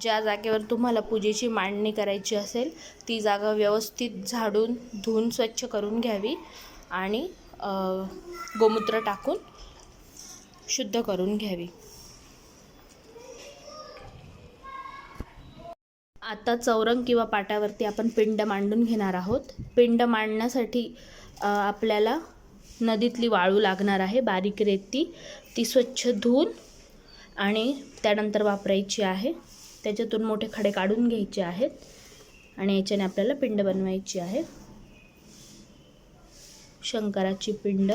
ज्या जागेवर तुम्हाला पूजेची मांडणी करायची असेल ती जागा व्यवस्थित झाडून धुवून स्वच्छ करून घ्यावी आणि गोमूत्र टाकून शुद्ध करून घ्यावी. आता चौरंग किंवा पाटावरती आपण पिंड मांडून घेणार आहोत. पिंड मांडण्यासाठी आपल्याला नदीतली वाळू लागणार आहे बारीक रेती. ती स्वच्छ धुवून आणि त्यानंतर वापरायची आहे. त्याच्यातून मोठे खडे काढून घ्यायचे आहेत आणि याच्याने आपल्याला पिंड बनवायची आहे. शंकराची पिंड.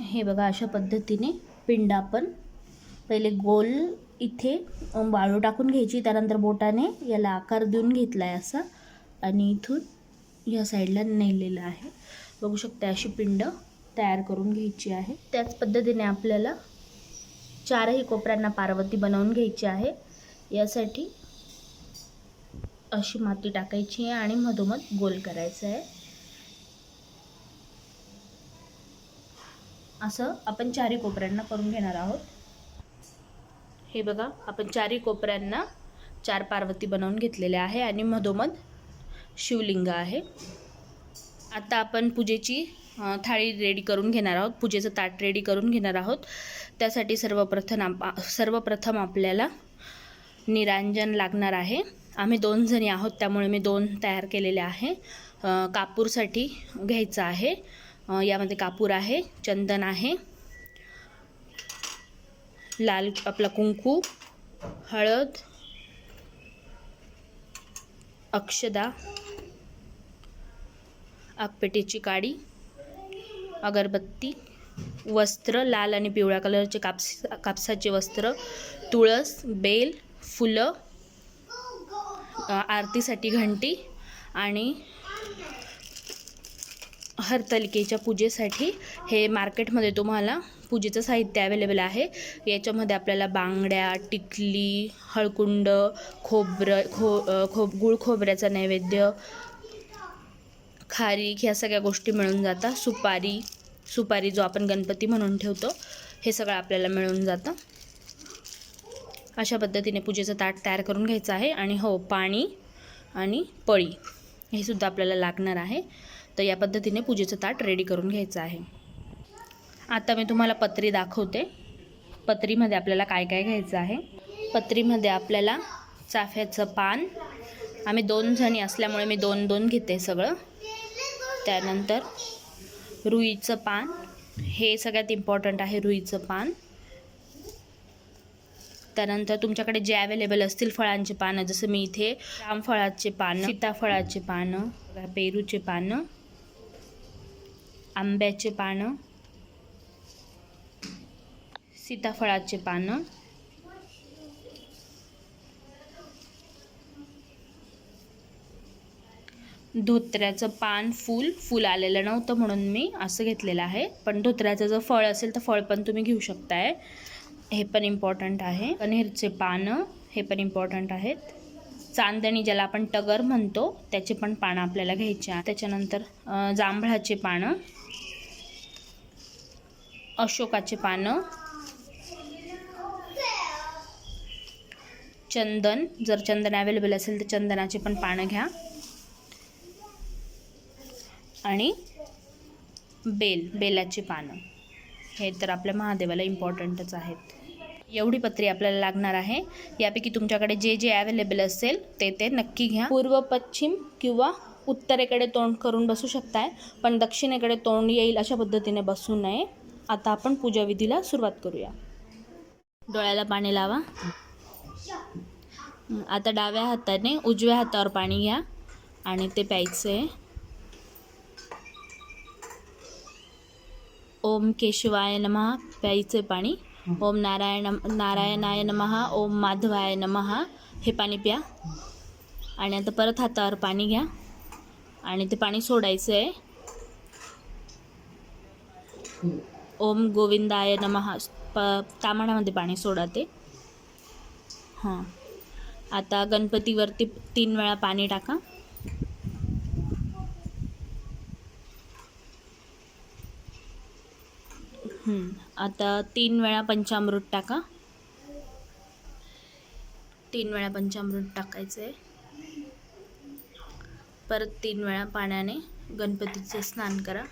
हे बघा अशा पद्धतीने पिंड आपण पहिले गोल इथे वाळू टाकून घ्यायची त्यानंतर बोटाने याला आकार देऊन घेतला आहे असा आणि इथून या साईडला नेलेलं आहे. बघू शकता अशी पिंड तयार करून घ्यायची आहे. त्याच पद्धतीने आपल्याला चारही कोपऱ्यांना पार्वती बनवून घ्यायची आहे. यासाठी अशी माती टाकायची आहे आणि मधोमध गोल करायचं आहे. असं आपण चारही कोपऱ्यांना करून घेणार आहोत. हे बघा आपण चारही कोपऱ्यांना चार पार्वती बनवून घेतलेल्या आहे आणि मधोमध शिवलिंग आहे. आता आपण पूजेची थाळी रेडी करून घेणार आहोत. पूजेचं ताट रेडी करून घेणार आहोत. त्यासाठी सर्वप्रथम आप सर्वप्रथम आपल्याला निरांजन लागणार आहे. आम्ही दोन जणी आहोत त्यामुळे मी दोन तयार केलेले आहे. कापूरसाठी घ्यायचं आहे. यामध्ये कापूर आहे चंदन आहे लाल आपला कुंकू हळद अक्षदा आगपेटीची काडी अगरबत्ती वस्त्र लाल आणि पिवळ्या कलरचे कापस कापसाचे वस्त्र तुळस बेल फुलं आरतीसाठी घंटी आणि हरतालिकेच्या पूजेसाठी हे मार्केटमध्ये तुम्हाला पूजेचं साहित्य अवेलेबल आहे. याच्यामध्ये आपल्याला बांगड्या टिकली हळकुंड खोबरं खो खो खोब गुळ खोबऱ्याचा नैवेद्य खारीक ह्या सगळ्या गोष्टी मिळून जातात. सुपारी सुपारी जो आपण गणपती म्हणून ठेवतो हे सगळं आपल्याला मिळून जातं. अशा पद्धतीने पूजेचं ताट तयार करून घ्यायचं आहे आणि हो पाणी आणि पळी हे सुद्धा आपल्याला लागणार आहे. तर या पद्धतीने पूजेचं ताट रेडी करून घ्यायचं आहे. आता मी तुम्हाला पत्री दाखवते. पत्रीमध्ये आपल्याला काय काय घ्यायचं आहे? पत्रीमध्ये आपल्याला चाफ्याचं पान. आम्ही दोन जणी असल्यामुळे मी दोन दोन घेते सगळं. त्यानंतर रुईचं पान. हे सगळ्यात इम्पॉर्टंट आहे रुईचं पान. त्यानंतर तुमच्याकडे जे अवेलेबल असतील फळांची पानं जसं मी इथे रामफळाचे पानं सीताफळाचे पानं पेरूचे पानं आंब्याचे पानं सीताफळाचे पानं धोत्र्याचं पान फूल फूल आलेलं नव्हतं म्हणून मी असं घेतलेलं आहे. पण धोत्र्याचं जर फळ असेल तर फळ पण तुम्ही घेऊ शकताय. हे पण इम्पॉर्टंट आहे. कण्हेरचे पानं हे पण इम्पॉर्टंट आहेत. चांदणी ज्याला आपण टगर म्हणतो त्याचे पण पानं आपल्याला घ्यायचे आहे. त्याच्यानंतर जांभळाचे पानं अशोकाचे पानं चंदन. जर चंदन अवेलेबल असेल तर चंदनाचे पण पानं घ्या. आणि बेल बेलाची पानं. हे तर आपल्या महादेवाला इम्पॉर्टंटच आहेत. एवढी पत्री आपल्याला लागणार आहे. यापैकी तुमच्याकडे जे जे अवेलेबल असेल ते ते नक्की घ्या. पूर्व पश्चिम किंवा उत्तरेकडे तोंड करून बसू शकताय पण दक्षिणेकडे तोंड येईल अशा पद्धतीने बसू नये. आता आपण पूजाविधीला सुरुवात करूया. डोळ्याला पाणी लावा. आता डाव्या हाताने उजव्या हातावर पाणी घ्या. आणि ते प्यायचं आहे ओम केशवाय नमहा प्यायचे पाणी. ओम नारायण नारायणाय नमहा ओम माधवाय नमः. हे पाणी प्या. आणि आता परत हातावर पाणी घ्या. आणि ते पाणी सोडायचं आहे ओम गोविंदाय नमः. प तामाणामध्ये पाणी सोडा ते हां. आता गणपतीवरती तीन वेळा पाणी टाका. आता तीन वेळा पंचामृत टाका. तीन वेळा पंचामृत टाकायचं. आहे परत तीन वेळा पाण्याने गणपतीचे स्नान करा.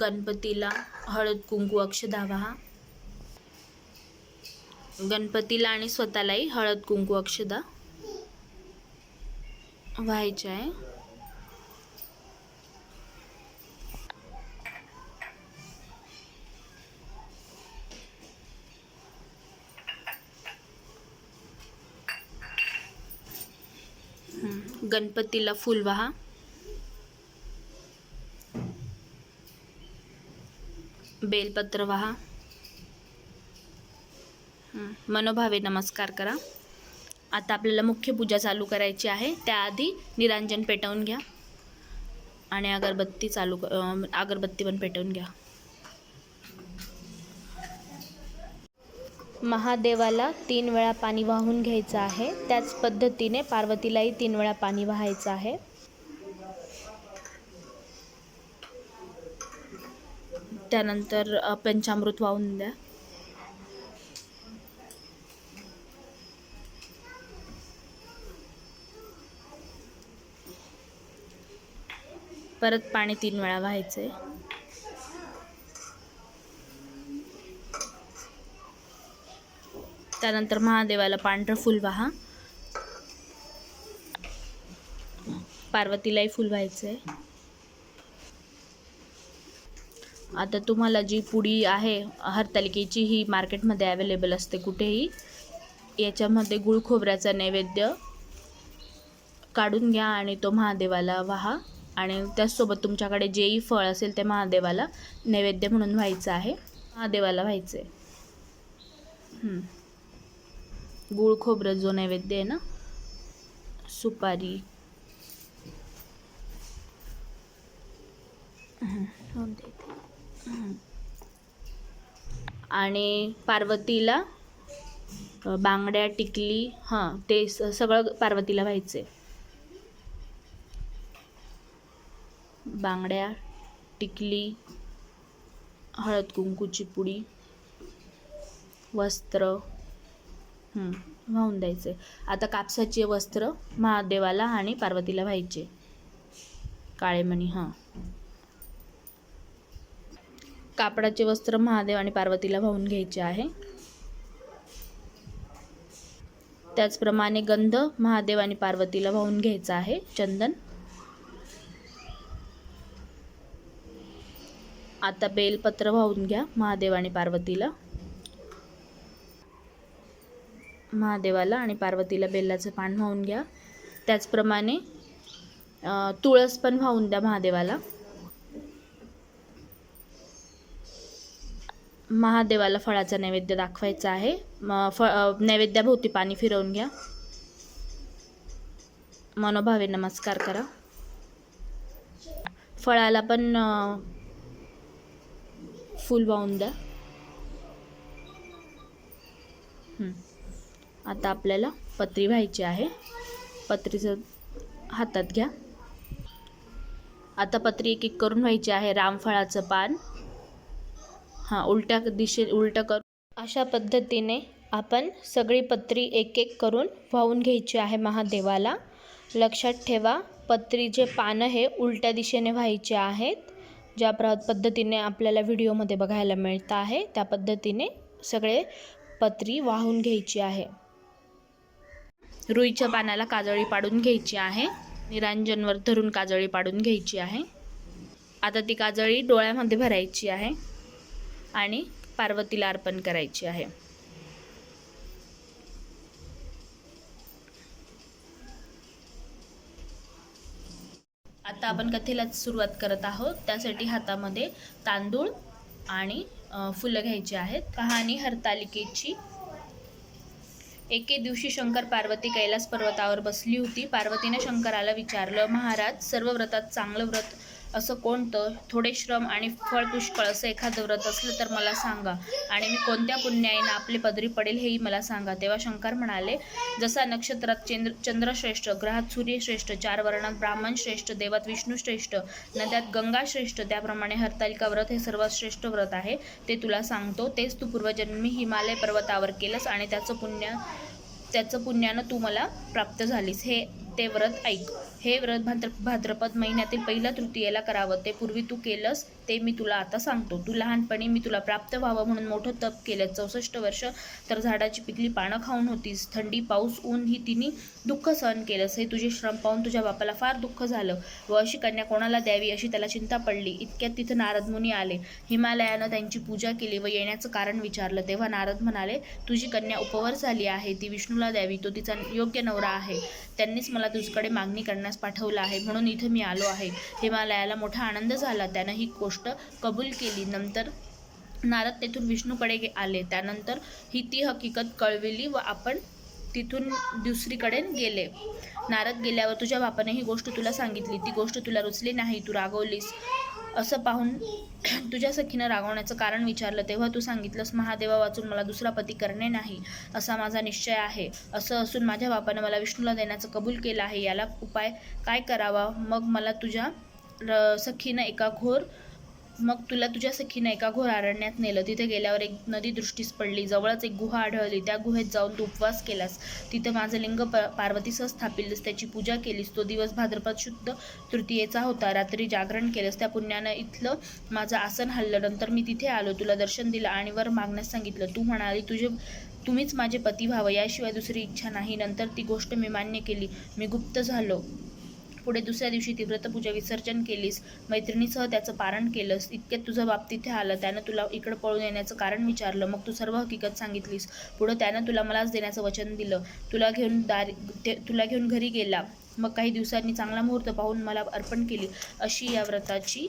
गणपतीला हळद कुंकू अक्षदा वाहा गणपतीला आणि स्वतःलाही हळद कुंकू अक्षदा व्हायचे आहे. गणपतीला फूल वाहा. बेलपत्र वाहा. मनोभावे नमस्कार करा. आता आपल्याला मुख्य पूजा चालू करायची आहे. त्याआधी निरांजन पेटवून घ्या. आणि अगरबत्ती चालू क- अगरबत्ती पण पेटवून घ्या. महादेवाला तीन वेळा पाणी वाहून घ्यायचं आहे. त्याच पद्धतीने पार्वतीलाही तीन वेळा पाणी वाहायचं आहे. त्यानंतर पंचामृत वाहून द्या. परत पाणी तीन वेळा व्हायचंय. त्यानंतर महादेवाला पांढरं फुल वाहा पार्वतीलाही फुल आहे आता तुम्हाला जी पुडी आहे हरतालिकेची ही मार्केटमध्ये अवेलेबल असते कुठेही. याच्यामध्ये गुळ खोबऱ्याचा नैवेद्य काढून घ्या आणि तो महादेवाला वाहा. आणि त्याचसोबत तुमच्याकडे जेही फळ असेल ते महादेवाला नैवेद्य म्हणून व्हायचं आहे. महादेवाला व्हायचं आहे गुळ खोबरं जो नैवेद्य आहे ना सुपारी. आणि पार्वतीला बांगड्या टिकली हां ते स- सगळं पार्वतीला व्हायचं आहे बांगड्या टिकली हळद कुंकूची पुडी वस्त्र. वाहून द्यायचे. आता कापसाचे वस्त्र महादेवाला आणि पार्वतीला व्हायचे. काळेमणी हां. कापडाचे वस्त्र महादेव आणि पार्वतीला वाहून घ्यायचे आहे. त्याचप्रमाणे गंध महादेव आणि पार्वतीला वाहून घ्यायचा आहे. चंदन. आता बेलपत्र वाहून घ्या महादेव आणि पार्वतीला. महादेवाला आणि पार्वतीला बेलाचं पान वाहून घ्या. त्याचप्रमाणे तुळस पण वाहून द्या महादेवाला. महादेवाला फळाचा नैवेद्य दाखवायचा आहे. म- फ नैवेद्याभोवती पाणी फिरवून घ्या. मनोभावे नमस्कार करा. फळाला पण फूल वाहून द्या. आता आपल्याला पत्री व्हायची आहे. पत्रीचं हातात घ्या. आता पत्री एक एक करून व्हायची आहे. रामफळाचं पान. हां उलट्या दिशे उलटं करून. अशा पद्धतीने आपण सगळी पत्री एक एक करून वाहून घ्यायची आहे महादेवाला. लक्षात ठेवा पत्रीचे पानं हे उलट्या दिशेने व्हायचे आहेत ज्या प्र पद्धतीने आपल्याला व्हिडिओमध्ये बघायला मिळतं आहे त्या पद्धतीने सगळे पत्री वाहून घ्यायची आहे. रुईच्या पानाला काजळी पाडून घ्यायची आहे. निरांजनवर धरून काजळी पाडून घ्यायची आहे. आता ती काजळी डोळ्यामध्ये भरायची आहे आणि पार्वतीला अर्पण करायची आहे. आता आपण कथेला सुरुवात करत आहोत. त्यासाठी हातामध्ये तांदूळ आणि फुलं घ्यायची आहेत. कहाणी हरतालिकेची एके दिवशी शंकर पार्वती कैलास पर्वतावर बसली होती. पार्वतीने शंकराला विचारलं महाराज सर्व व्रतात चांगलं व्रत असं कोणतं? थोडे श्रम आणि फळ पुष्कळ असं एखादं व्रत असलं तर मला सांगा. आणि मी कोणत्या पुण्याईनं आपले पदरी पडेल हेही मला सांगा. तेव्हा शंकर म्हणाले जसा नक्षत्रात चंद्र चंद्रश्रेष्ठ ग्रहात सूर्यश्रेष्ठ चार वर्णात ब्राह्मण श्रेष्ठ देवात विष्णू श्रेष्ठ नद्यात गंगा श्रेष्ठ त्याप्रमाणे हरतालिका व्रत हे सर्वात श्रेष्ठ व्रत आहे. ते तुला सांगतो. तेच तू पूर्वजन्मी हिमालय पर्वतावर केलंस आणि त्याचं पुण्य त्याचं पुण्यानं तू मला प्राप्त झालीस. हे ते व्रत ऐक. हे व्रत भाद्र भाद्रपद महिन्यातील पहिल्या तृतीयेला करावं. ते पूर्वी तू केलंस ते मी तुला आता सांगतो. तू लहानपणी मी तुला प्राप्त व्हावं म्हणून मोठं तप केलं. चौसष्ट वर्ष तर झाडाची पिकली पानं खाऊन होतीस. थंडी पाऊस ऊन ही तिने दुःख सहन केलंस. हे तुझे श्रम पाहून तुझ्या बापाला फार दुःख झालं. व अशी कन्या कोणाला द्यावी अशी त्याला चिंता पडली. इतक्यात तिथं नारद मुनी आले. हिमालयानं त्यांची पूजा केली व येण्याचं कारण विचारलं. तेव्हा नारद म्हणाले तुझी कन्या उपवर झाली आहे. ती विष्णूला द्यावी. तो तिचा योग्य नवरा आहे. त्यांनीच मला तुझकडे मागणी करणार करण्यास पाठवलं आहे. म्हणून इथं मी आलो आहे. हिमालयाला मोठा आनंद झाला. त्यानं ही गोष्ट कबूल केली. नंतर नारद तेथून विष्णूकडे आले. त्यानंतर ही ती हकीकत कळविली व आपण तिथून दुसरीकडे गेले. नारद गेल्यावर तुझ्या बापाने ही गोष्ट तुला सांगितली. ती गोष्ट तुला रुचली नाही. तू रागवलीस. असं पाहून तुझ्या सखीनं रागवण्याचं कारण विचारलं. तेव्हा तू सांगितलंस महादेवा वाचून मला दुसरा पती करणे नाही असा माझा निश्चय आहे. असं असून माझ्या बापानं मला विष्णूला देण्याचं कबूल केलं आहे. याला उपाय काय करावा? मग मला तुझ्या र- सखीनं एका घोर मग तुला तुझ्या सखीनं एका घोर अरण्यात नेलं. तिथे गेल्यावर एक नदी दृष्टीस पडली. जवळच एक गुहा आढळली. त्या गुहेत जाऊन तू उपवास केलास. तिथं माझं लिंग प पार्वतीसह स्थापिलस. त्याची पूजा केलीस. तो दिवस भाद्रपद शुद्ध तृतीयेचा होता. रात्री जागरण केलंस. त्या पुण्यानं इथलं माझं आसन हल्लं. नंतर मी तिथे आलो. तुला दर्शन दिलं आणि वर मागण्यास सांगितलं. तू म्हणाली तुझे तुम्हीच माझे पती व्हावं. याशिवाय दुसरी इच्छा नाही. नंतर ती गोष्ट मी मान्य केली. मी गुप्त झालो. पुढे दुसऱ्या दिवशी ती व्रतपूजा विसर्जन केलीस मैत्रिणीसह त्याचं पारण केलंस इतक्यात तुझं बाप तिथे आलं त्यानं तुला इकडं पळून येण्याचं कारण विचारलं मग तू सर्व हकीकत सांगितलीस. पुढं त्यानं तुला मलाच देण्याचं वचन दिलं. तुला घेऊन दारी ते तुला घेऊन घरी गेला. मग काही दिवसांनी चांगला मुहूर्त पाहून मला अर्पण केली. अशी या व्रताची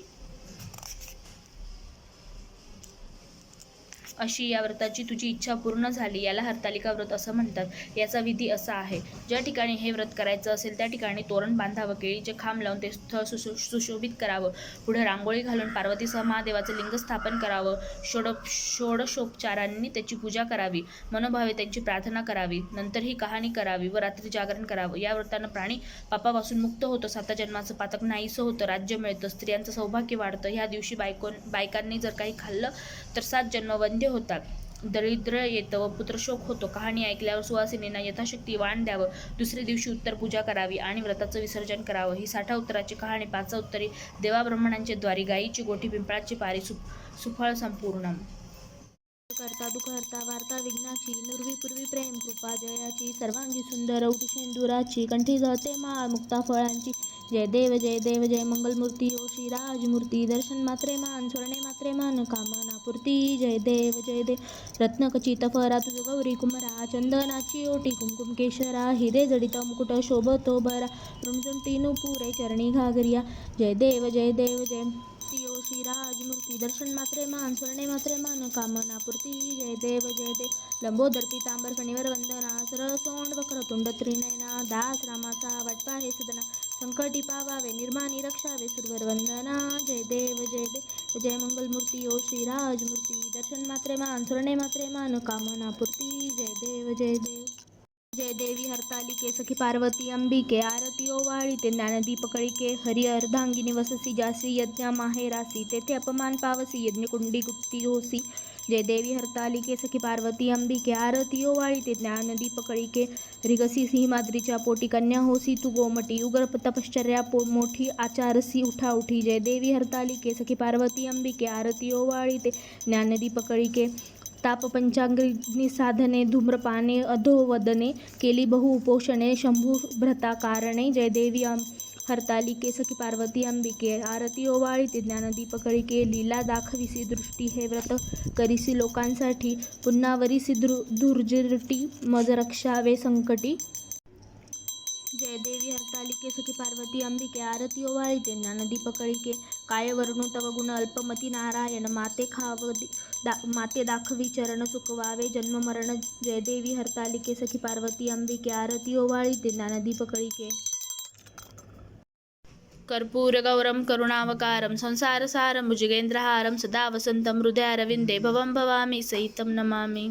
अशी या व्रताची तुझी इच्छा पूर्ण झाली याला हरतालिका व्रत असं म्हणतात. याचा विधी असा आहे. ज्या ठिकाणी हे व्रत करायचं असेल त्या ठिकाणी तोरण बांधावं केळीचे खांब लावून ते स्थळ सुशो सुशोभित करावं. पुढे रांगोळी घालून पार्वतीसह महादेवाचं लिंग स्थापन करावं. षोड षोडशोपचारांनी त्याची पूजा करावी. मनोभावे त्यांची प्रार्थना करावी. नंतर ही कहाणी करावी व रात्री जागरण करावं. या व्रतानं प्राणी पापापासून मुक्त होतो. साता जन्माचं पातक नाहीसं होतं. राज्य मिळतं. स्त्रियांचं सौभाग्य वाढतं. ह्या दिवशी बायको बायकांनी जर काही खाल्लं तर सात जन्म वंद्य होतात. दरिद्र येतं व पुत्रशोक होतो. कहाणी ऐकल्यावर सुवासिनींना यथाशक्ती वाण द्यावं. दुसऱ्या दिवशी उत्तर पूजा करावी आणि व्रताचं विसर्जन करावं. ही साठा उत्तराची कहाणी पाचा उत्तरी देवाब्रह्मणांचे द्वारी गायीची गोठी पिंपळाची पारी सु सुफळ संपूर्ण. करता दुखहर्ता वार्ता विघ्नाची नुर्वी पूर्वी प्रेम कृपा जयाची सर्वांगी सुंदर औटी शेंदुराची कंठी जळते माळ मुक्ता फळांची जय देव जय देव जय मंगलमूर्ती ओ श्री राजमूर्ती दर्शन मात्रे मान स्वर्णे मात्रे मान कामना पूर्ती जय देव जय देव। रत्नकचित फरा तुझ गौरी कुमरा चंदनाची ओटी कुमकुम केशरा हिरे जडित मुकुट शोभतो बरा। रुमझुमटी नुपुरे चरणी घागरिया। जय देव जय देव जय ओ श्री राजमूर्ती दर्शन मात्रे मान स्वर्णे मात्रे मान कामना पूर्ती जय देव जय देव। लंबोदर पितांबर फणीवर वंदना सरळ सोंड वक्रतुंड त्रिनयना दास रामाचा वाटपा हे सदना। संकटी पावावे निर्माणी रक्षावे सुरवर वंदना जय देव जय देव जय मंगलमूर्ती ओ श्री राजमूर्ती दर्शन मात्रे मान स्वर्णे मात्रे मान कामना पूर्ती जय देव जय देव जय देवी हरतालिके सखी पार्वती अंबिके आरती ओवाळी ते ज्ञानदीपकळिके हरी अर्धांगिनी वससी जासी यज्ञा माहेरासी तेथे अपमान पावसी यज्ञकुंडी गुप्ती होसी जय देवी हरतालिके सखी पार्वती अंबिके आरती ओवाळीते ज्ञानदीप कळिके रिगसी सिंहाद्रीच्या पोटी कन्या होसी तू गोमटी उग्र तपश्चर्या पो मोठी आचारसी उठा उठी जय देवी हरतालिके सखी पार्वती अंबिके आरती ओवाळीते ज्ञानदीप कळिके ताप पंचाग्नी साधने धूम्रपाने अधोवदने केली बहु उपोषणे शंभू भ्रता कारणे जय देवी अं हरतालिके सखी पार्वती, अंबिके, आरती ओवाळीते ज्ञानदीप कळिके लीला, दाखविसी, दृष्टी हे व्रत करिसी लोकांसाठी. पुन्हा वरिसी दृ, दुर्जिरटी मज रक्षावे संकटी जय देवी हरतालिके सखी पार्वती, अंबिके, आरती ओवाळीते ज्ञानदीप कळिके काय वर्णु, तव गुण, अल्पमती, नारायण, माते खाव दा, माते दाखवी, चरण चुकवावे जन्म मरण. जय देवी हरतालिके सखी पार्वती, अंबिके, आरती ओवाळीते ज्ञानदीप कळिके कर्पूरगौरं करुणावकारं संसारसारं भुजगेन्द्रहारं सदा वसन्तं हृदयारविन्दे भवं भवामि सहितं नमामि।